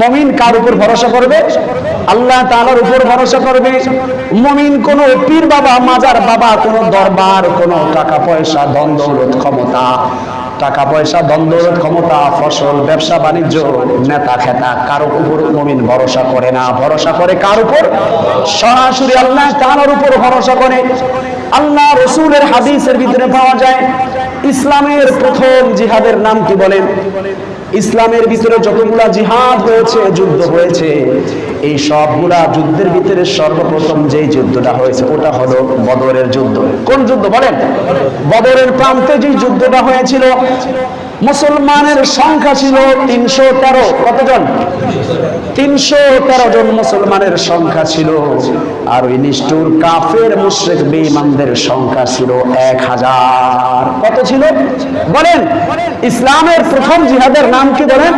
মমিন কার উপর ভরসা করবে? আল্লাহ তাআলার উপর ভরসা করবে। মমিন কোন পীর বাবা, মাজার বাবা, কোন দরবার, কোন টাকা পয়সা ধন দৌলত ক্ষমতা। টাকা পয়সা ধন দ্বন্দ্ব ক্ষমতা, ফসল, ব্যবসা, বাণিজ্য, নেতা খেতা, কারও উপর মমিন ভরসা করে না। ভরসা করে কার উপর? সরাসরি আল্লাহ তাআলার উপর ভরসা করে। আল্লাহ রসুলের হাদিসের ভিতরে পাওয়া যায়, ইসলামের প্রথম জিহাদের নাম কি বলেন? ইসলামের ভিতরে যতগুলা জিহাদ হয়েছে, যুদ্ধ হয়েছে, এই সবগুলা যুদ্ধের ভিতরে সর্বপ্রথম যে যুদ্ধটা হয়েছে, ওটা হলো বদরের যুদ্ধ। কোন যুদ্ধ বলেন? বদরের প্রান্তে যে যুদ্ধটা হয়েছিল মুসলমানের সংখ্যা ছিল তিনশো তেরো। কতজন? তিনশো তেরো জন মুসলমানের সংখ্যা ছিল। আর ওই নিষ্ঠুর কাফের মুশ্রিক বেঈমানদের সংখ্যা ছিল এক হাজার। কত ছিল? বলেন, ইসলামের প্রথম জিহাদের নাম কি বলেন?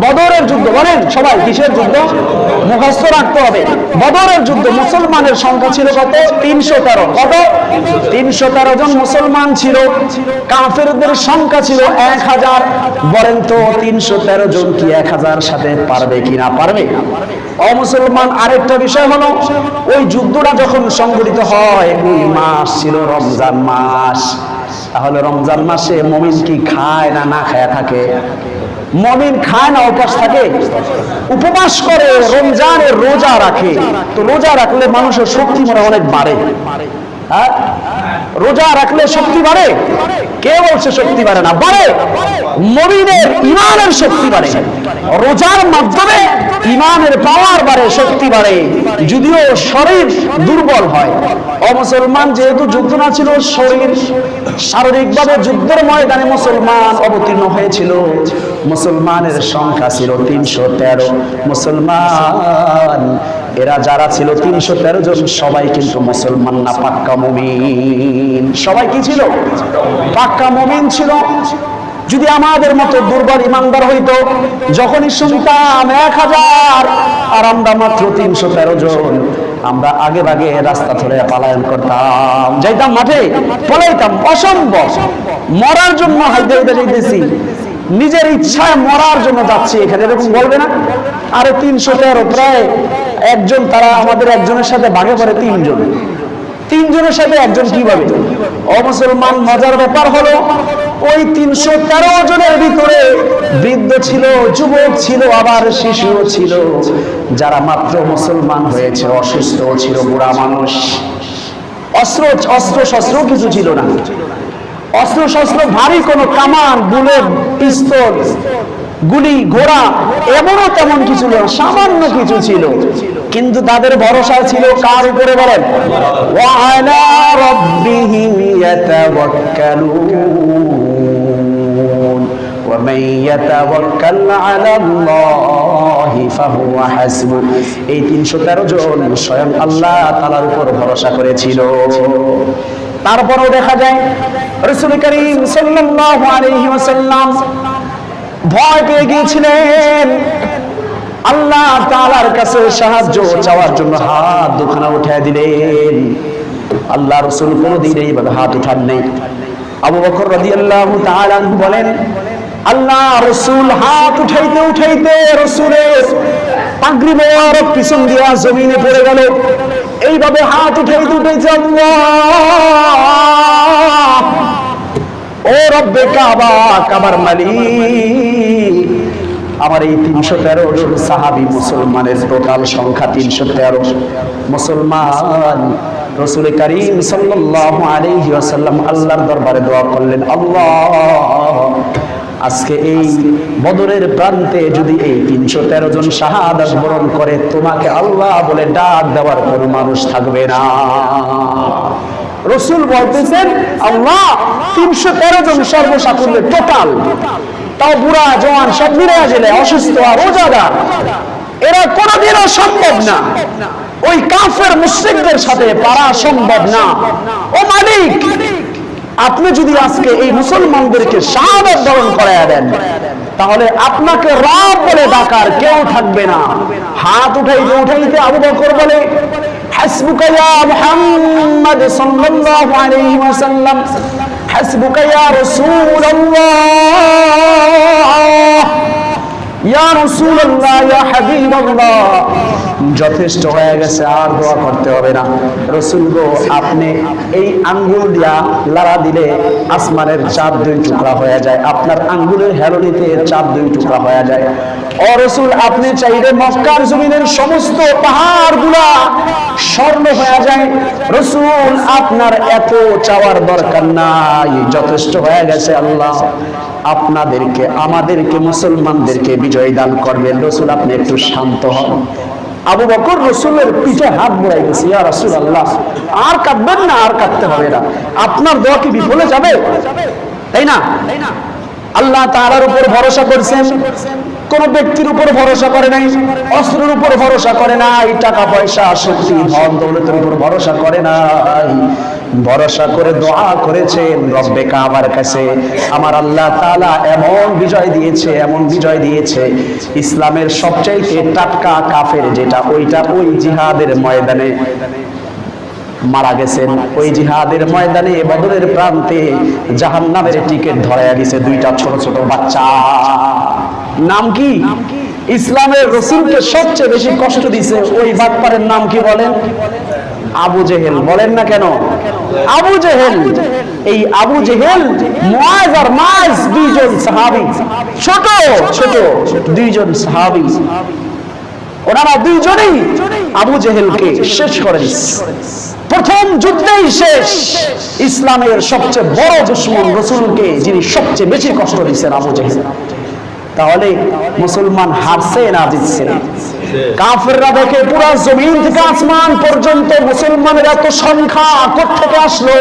বদরের যুদ্ধ। বলেন, সবাই, কিসের যুদ্ধ? মুখস্থ রাখতে হবে। বদরের যুদ্ধ, মুসলমানের সংখ্যা ছিল কত? তিনশো তেরো। কত? তিনশো তেরো জন মুসলমান ছিল। কাফেরদের সংখ্যা ছিল এক হাজার, বলেন তো তিনশো তেরো জন কি এক হাজার সাথে পারবে কিনা পারবে? অমুসলমান আরেকটা বিষয় হলো, ওই যুদ্ধটা যখন সংঘটিত হয় মাস ছিল রমজান মাস। তাহলে রমজান মাসে মমিন কি খায় না না খায়া থাকে? মমিন খায় না উপাস থাকে? উপবাস করে, রমজানের রোজা রাখে। তো রোজা রাখলে মানুষের শক্তি মনে অনেক বাড়ে। হ্যাঁ? রোজা রাখলে শক্তি বাড়ে? কে বলছে শক্তি বাড়ে না? বাড়ে। মমিনের ইমানের শক্তি বাড়ে। রোজার মাধ্যমে ইমানের পাওয়ার বাড়ে, শক্তি বাড়ে। যদিও শরীর দুর্বল হয়। অমুসলমান যেহেতু যুদ্ধ না ছিল, শরীর শারীরিকভাবে যুদ্ধের ময়দানে মুসলমান অবতীর্ণ হয়েছিল। মুসলমানের সংখ্যা ছিল তিনশো তেরো মুসলমান। এরা যারা ছিল তিনশো তেরো জন, সবাই কিন্তু মুসলমান না, পাক্কা মুমিন। সবাই কি ছিল? পাক্কা মুমিন ছিল। যদি আমাদের মতো দুর্বল ইমানদার হইতো, যখনই শুনতাম এক হাজার, আর আমরা মাত্র তিনশো তেরো জন, আমরা আগে আগে রাস্তা ধরে পালায়ন করতাম। যাইতাম মাঠে, পলাইতাম, অসম্ভব। মরার জন্য হাইতে হাইতে যাইতেছি নিজের ইচ্ছায় মরার জন্য যাচ্ছি এখানে, এরকম বলবে না? আরে তিনশো তেরো, প্রায় একজন, তারা আমাদের একজনের সাথে ভাগে পড়ে তিনজন। তিনজনের সাথে একজন কীভাবে অমুসলমান মজার ব্যাপার হলো, ওই তিনশো তেরো জনের ভিতরে বৃদ্ধ ছিল, যুবক ছিল, আবার শিশুও ছিল। যারা মাত্র মুসলমান হয়েছে, অসুস্থ ছিল, বুড়া মানুষ। অস্ত্র অস্ত্র শস্ত্র কিছু ছিল না। অস্ত্র শস্ত্র ভারী কোনো কামান, বুলেট পিস্তল, গুলি, ঘোড়া, এমনও তেমন কিছু না সামান্য কিছু ছিল। কিন্তু তাদের ভরসা ছিল কার উপরে বলেন? এই তিনশো তেরো জন স্বয়ং আল্লাহ তালার উপর ভরসা করেছিল। তারপরেও দেখা যায় রাসূল করিম সাল্লাল্লাহু আলাইহি ওয়াসাল্লাম ভয় পেয়ে গিয়েছিলেন। আল্লাহ তাআলার কাছে সাহায্য চাওয়ার জন্য হাত দুখানা উঠায় দিলেন। আল্লাহ রসুল কোনদিন এইভাবে হাত উঠান নেই। আবু বকর রাদিয়াল্লাহু তাআলা বলেন, আল্লাহ রসুল হাত উঠাইতে উঠাইতে রসুলের পাগড়ি মোবারক পিছন দিয়া জমিনে পড়ে গেল। এইভাবে হাত উঠাইতে আল্লাহ। ও রব্বে কাবা, কাবার মালিক। আমার এই তিনশো তেরো সাহাবি মুসলমানের টোটাল সংখ্যা তিনশো তেরো। মুসলমান, রসুল করিম সাল্লাল্লাহু আলাইহি ওয়াসাল্লাম আল্লাহর দরবারে দোয়া করলেন, আল্লাহ। আজকে এই বদরের প্রান্তে যদি এই তিনশো তেরো জন শাহাদাত বরণ করে, তোমাকে আল্লাহ বলে ডাক দেওয়ার কোনো মানুষ থাকবে না। রসুল বলতেছেন, আল্লাহ তিনশো তেরো জন সর্বসাকুল্যে টোটাল তাও বুড়া জওয়ান সব মিলে গেলে অসুস্থ আর রোজাদার। এরা কোনোদিনও সম্ভব না। ওই কাফের মুশ্রিকদের সাথে পারা সম্ভব না। ও মালিক আপনি যদি আজকে এই মুসলমানদেরকে শাহাদ বরণ করাইয়া দেন, তাহলে আপনাকে রব বলে ডাকার কেউ থাকবে না। হাত উঠাই উঠাইতে আবু বকর বলে, হাসবুকা ইয়া মুহাম্মদ সাল্লাল্লাহু আলাইহি ওয়াসাল্লাম ইয়া রাসূলুল্লাহ ইয়া রাসূলুল্লাহ যথেষ্ট হয়ে গেছে, আর দোয়া করতে হবে না। রসুল গো, আপনি এই আঙ্গুল দিয়া লাড়া দিলে আসমানের চাঁদ দুই টুকরা হয়ে যায়, আপনার আঙ্গুলের হেরোনিতে চাঁদ দুই টুকরা হয়ে যায়। ও রসুল, আপনি চাইলে মক্কার জমিনের সমস্ত পাহাড়গুলা স্বর্ণ হয়ে যায়। রসুল, আপনার এত চাওয়ার দরকার নাই, যথেষ্ট হয়ে গেছে আল্লাহ। আপনাদেরকে, আমাদেরকে, মুসলমানদেরকে বিজয় দান করবেন। রসুল, আপনি একটু শান্ত হন। আবু বকর রসুলের পিঠে হাত বুড়াই গেছে, ইয়া রসুল আল্লাহ আর কাঁদবেন না, আর কাঁদতে হবে না। আপনার দোয়া কি বিফলে যাবে? তাই না? আল্লাহ তারার উপর ভরসা করছেন। কোন ব্যক্তির উপর ভরসা করে নাই, অস্ত্রের উপর ভরসা করে নাই, টাকা পয়সা, শক্তি ধন দৌলতের উপর ভরসা করে নাই। ভরসা করে দোয়া করেছেন রব্বে কাবার কাছে। আমার আল্লাহ তাআলা এমন বিজয় দিয়েছে, এমন বিজয় দিয়েছে। ইসলামের সবচাইতে টাটকা কাফের যেটা, ওইটা ওই জিহাদের ময়দানে মারা গেছেন। ওই জিহাদের ময়দানে বদরের প্রান্তে জাহান্নামের টিকিট ধরাইয়া দিছে দুইটা ছোট ছোট বাচ্চা। নাম কি? ইসলামের রসুলকে সবচেয়ে বেশি কষ্ট দিছে ওই বাটপারের নাম কি বলেন? আবু জেহেল, বলেন না কেন? আবু জেহেল, এই আবু জেহেল, মুআজ আর মাজ দুইজন সাহাবী। ছোট ছোট, দুইজন সাহাবী। ওনারা দুইজনেই আবু জেহেলকে শেষ করে দিচ্ছে প্রথম যুদ্ধেই শেষ। ইসলামের সবচেয়ে বড় দুশ্মন রসুলকে যিনি সবচেয়ে বেশি কষ্ট দিচ্ছেন আবু জেহেল। তাহলে মুসলমান হারছে না জিতছে? কাফেররা দেখে পুরা জমিন থেকে আসমান পর্যন্ত মুসলমানের এত সংখ্যা থেকে আসলো?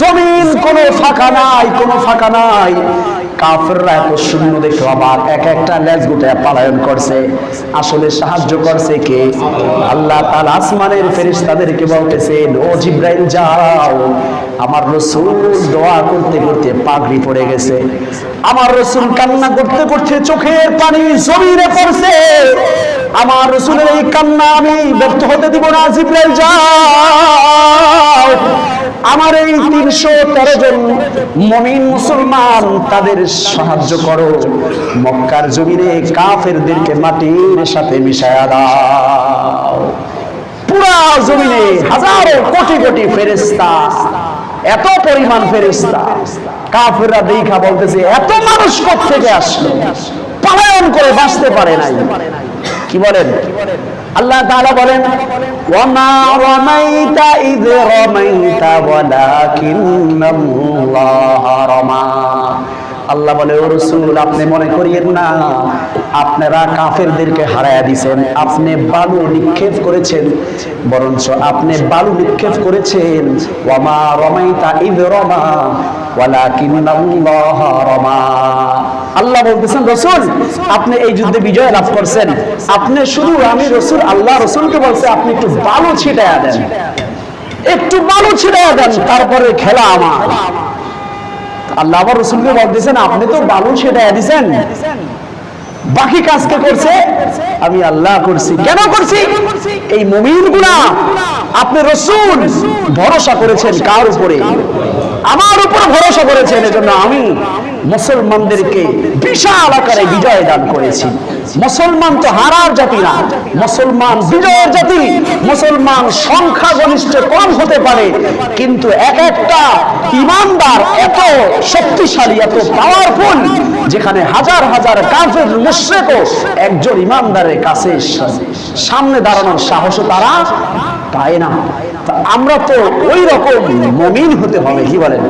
জমিন কোনো ফাঁকা নাই, কোনো ফাঁকা নাই। কাফেররা এত শূন্য দেখে আবার এক একটা লেজ গুটে পালায়ন করছে। আসলে সাহায্য করছে কে? আল্লাহ তাআলা আসমানের ফেরেশতাদেরকে বলতেছেন ও জিব্রাইল, যাও। আমার রসুল দোয়া করতে করতে পাগড়ি পড়ে গেছে। আমার রসুল কান্না করতে করতে চোখের পানি জমিনে পড়ছে। আমার রসুলের এই কান্না আমি ব্যর্থ হতে দিব না, জিব্রাইল, যাও। আমার এই তিনশো তেরো জন মমিন মুসলমান তাদের সাহায্য করো। মক্কার জমিনে কাফেরদেরকে মাটির সাথে মিশায়া দাও। পুরা জমিনে হাজারো কোটি কোটি ফেরেস্তা এত পরিমাণ ফেরেস্তা কাফেররা দেখা বলতেছে এত মানুষ থেকে আসলো? পালায়ন করে বাঁচতে পারে নাই। কি বলেন? আল্লাহ তাআলা বলেন ওয়ামা রামাইতা ইয রামাইতা ওয়ালাকিন্নাল্লাহ রামা। আল্লাহ বলে, ও রসুল, আপনি মনে করিয়েন না, আপনারা কাফেরদেরকে হারায়া দিছেন, আপনি বালু নিক্ষেপ করেছেন, বরঞ্চ আপনি বালু নিক্ষেপ করেছেন, ওয়ামা রমাইতা ইদ রমা আল্লাহ বলতেছেন, রসুল, আপনি এই যুদ্ধে বিজয় লাভ করছেন। আপনি শুধু আমি রসুল, আল্লাহ রসুলকে বলছে, আপনি একটু বালু ছিটাইয়া দেন। একটু বালু ছিটাইয়া দেন, তারপরে খেলা আমার। আল্লাহ আবার রসুলকে বলতেছেন আপনি তো বালু সেটা দিছেন বাকি কাজকে করছে? আমি আল্লাহ করছি। কেন করছি? এই মুমিনগুলা আপনি রসুল, ভরসা করেছেন কার উপরে? আমার উপর ভরসা করেছেন, এজন্য আমি মুসলমানদেরকে বিশাল আকারে বিজয় দান করেছি। মুসলমান তো হারার জাতি না। মুসলমান বিজয়ের জাতি। মুসলমান সংখ্যা গরিষ্ঠ কম হতে পারে। কিন্তু এক একটা ইমানদার এত শক্তিশালী, এত পাওয়ারফুল যেখানে হাজার হাজার কাফের মুশরিকও একজন ইমানদারের কাছে সামনে দাঁড়ানোর সাহসও তারা পায় না। আমরা তো ওই রকম মমিন হতে হবে, কি বলেন?